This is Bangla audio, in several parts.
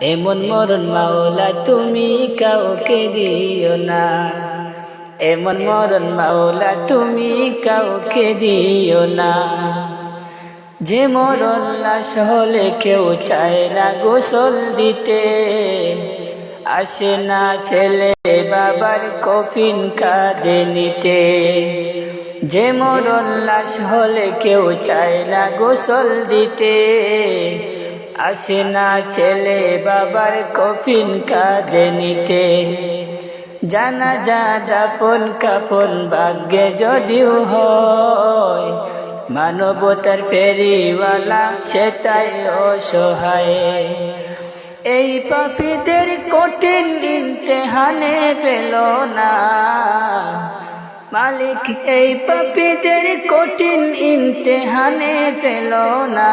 এমন মরণ মাওলা তুমি কাউকে দিও না। এমন মরণ মাওলা তুমি কাউকে দিও না। যে মরণ লাশ হলে কেউ চায় না গোসল দিতে। আসে না ছেলে বাবার কফিন কাঁদে নিতে। যে মরণ লাশ হলে কেউ চায় না গোসল দিতে। আসে না ছেলে বাবার কফিন কাঁদে নিতে। জানা যা দাফন কাফন ভাগ্যে যদিও হয়, মানবতার ফেরিওয়ালা সেটাই অসহায়। এই পাপীদের কঠিন ইমতেহানে পেল না। মালিক, এই পাপীদের কঠিন ইমতেহানে ফেল না।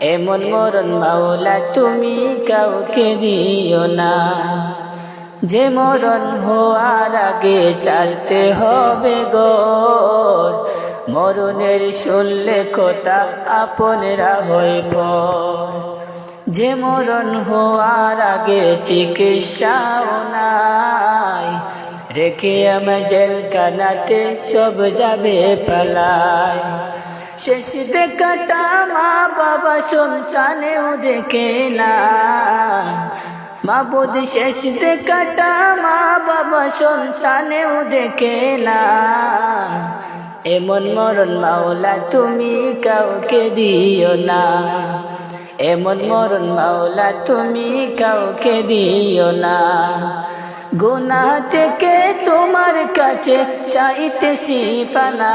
এমন মরণ মাওলা তুমি কাউকে দিও না। যে মরণ হওয়ার আগে চালতে হবে গর। মরণের শুনলে কথা আপনেরা হয়ে পর। যে মরণ হওয়ার আগে চিকিৎসাও নাই। রেখে আমার জেলখানাতে সব যাবে পালায় শেষ দেখাটা মা বাবা সন্তানেও দেখে না। মাবুদ শেষ দেখাটা মা বাবা সন্তানেও দেখে এমন মরণ মাওলা তুমি কাউকে দিও না। এমন মরণ মাওলা তুমি কাউকে দিও না। গুনা থেকে তোমার কাছে চাইতেছি পানা।